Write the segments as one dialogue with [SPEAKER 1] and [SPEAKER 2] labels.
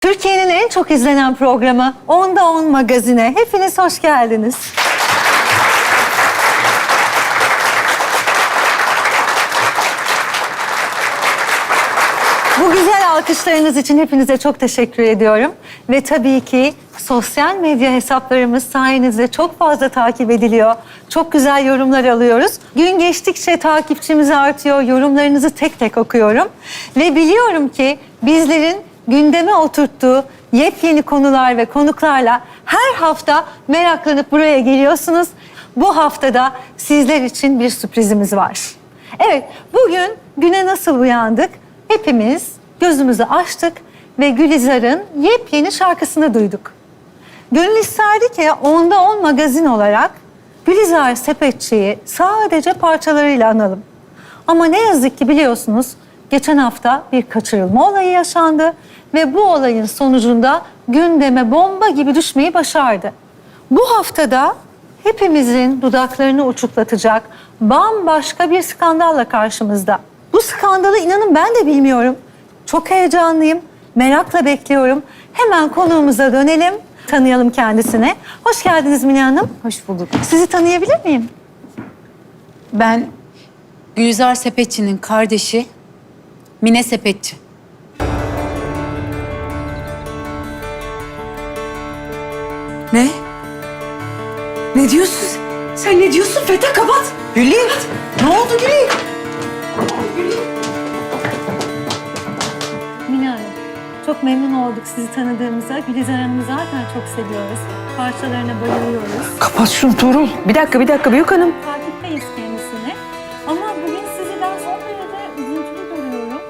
[SPEAKER 1] Türkiye'nin en çok izlenen programı Onda On Magazine. Hepiniz hoş geldiniz. Bu güzel alkışlarınız için hepinize çok teşekkür ediyorum. Ve tabii ki sosyal medya hesaplarımız sayenizde çok fazla takip ediliyor. Çok güzel yorumlar alıyoruz. Gün geçtikçe takipçimiz artıyor. Yorumlarınızı tek tek okuyorum. Ve biliyorum ki bizlerin gündeme oturttuğu yepyeni konular ve konuklarla her hafta meraklanıp buraya geliyorsunuz. Bu haftada sizler için bir sürprizimiz var. Evet, bugün güne nasıl uyandık? Hepimiz gözümüzü açtık ve Gülizar'ın yepyeni şarkısını duyduk. Gönül isterdi ki onda on magazin olarak Gülizar Sepetçi'yi sadece parçalarıyla analım. Ama ne yazık ki biliyorsunuz geçen hafta bir kaçırılma olayı yaşandı ve bu olayın sonucunda gündeme bomba gibi düşmeyi başardı. Bu haftada hepimizin dudaklarını uçuklatacak bambaşka bir skandalla karşımızda. Bu skandalı inanın ben de bilmiyorum. Çok heyecanlıyım, merakla bekliyorum. Hemen konuğumuza dönelim, tanıyalım kendisini. Hoş geldiniz Mine Hanım.
[SPEAKER 2] Hoş bulduk.
[SPEAKER 1] Sizi tanıyabilir miyim?
[SPEAKER 2] Ben Gülizar Sepetçi'nin kardeşi Mine Sepetçi.
[SPEAKER 3] Ne? Ne diyorsun? Sen ne diyorsun? Feta kapat. Gülün. Ne oldu Gülün?
[SPEAKER 1] Mine Hanım, çok memnun olduk sizi tanıdığımıza. Gülizar Hanım'ı zaten çok seviyoruz. Parçalarına bayılıyoruz.
[SPEAKER 3] Kapat şunu Tuğrul. Bir dakika, bir dakika Büyük Hanım.
[SPEAKER 1] Takipteyiz kendisini. Ama bugün sizi ben son derece üzüntülü görüyorum.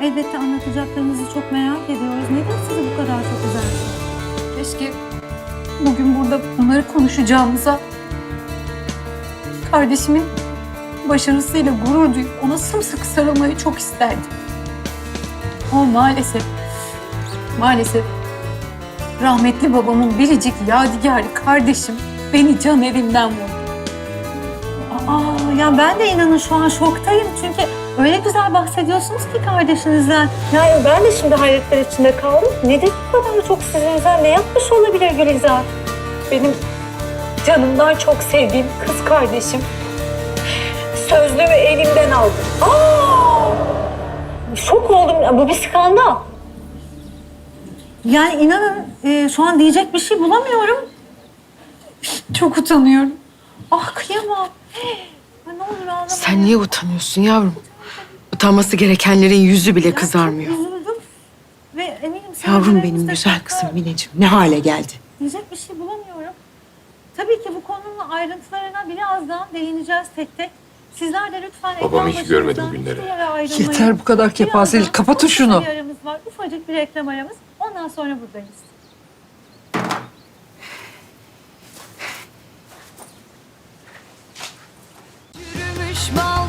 [SPEAKER 1] Ee, elbette anlatacaklarınızı çok merak ediyoruz. Neden sizi bu kadar çok üzer?
[SPEAKER 4] Keşke bugün burada bunları konuşacağımıza kardeşimin başarısıyla gurur duyup ona sımsıkı sarılmayı çok isterdim. Ama maalesef, maalesef rahmetli babamın biricik yadigarı kardeşim beni can evimden vurdu.
[SPEAKER 1] Aa, ya ben de inanın şu an şoktayım. Çünkü öyle güzel bahsediyorsunuz ki kardeşinizden. Yani ben de şimdi hayretler içinde kaldım. Nedir bu kadar çok sizi üzen? Ne yapmış olabilir Gülizar?
[SPEAKER 4] Benim canımdan çok sevdiğim kız kardeşim sözlüğümü elimden aldı.
[SPEAKER 1] Şok oldum. Bu bir skandal. Yani inanın e, şu an diyecek bir şey bulamıyorum.
[SPEAKER 4] Çok utanıyorum.
[SPEAKER 1] Ah kıyamam. Ay, ne olur ağlamayın.
[SPEAKER 3] Sen niye utanıyorsun yavrum? Utanması gerekenlerin yüzü bile
[SPEAKER 1] Ya,
[SPEAKER 3] kızarmıyor.
[SPEAKER 1] Üzüldüm. Ve eminim sizin
[SPEAKER 3] Yavrum benim güzel kızım. Mineciğim. Ne hale geldi?
[SPEAKER 1] Diyecek bir şey bulamıyorum. Tabii ki bu konunun ayrıntılarına birazdan değineceğiz tek tek. Sizler de lütfen
[SPEAKER 5] Babam
[SPEAKER 1] ekran
[SPEAKER 5] hiç görmedi
[SPEAKER 1] başınızdan yere ayrılmayın.
[SPEAKER 3] Yeter bu kadar kepazelik.
[SPEAKER 1] Birazdan
[SPEAKER 3] Kapatın şunu.
[SPEAKER 1] Bir aramız var. Ufacık bir reklam aramız. Ondan sonra buradayız.
[SPEAKER 6] Yürümüş bal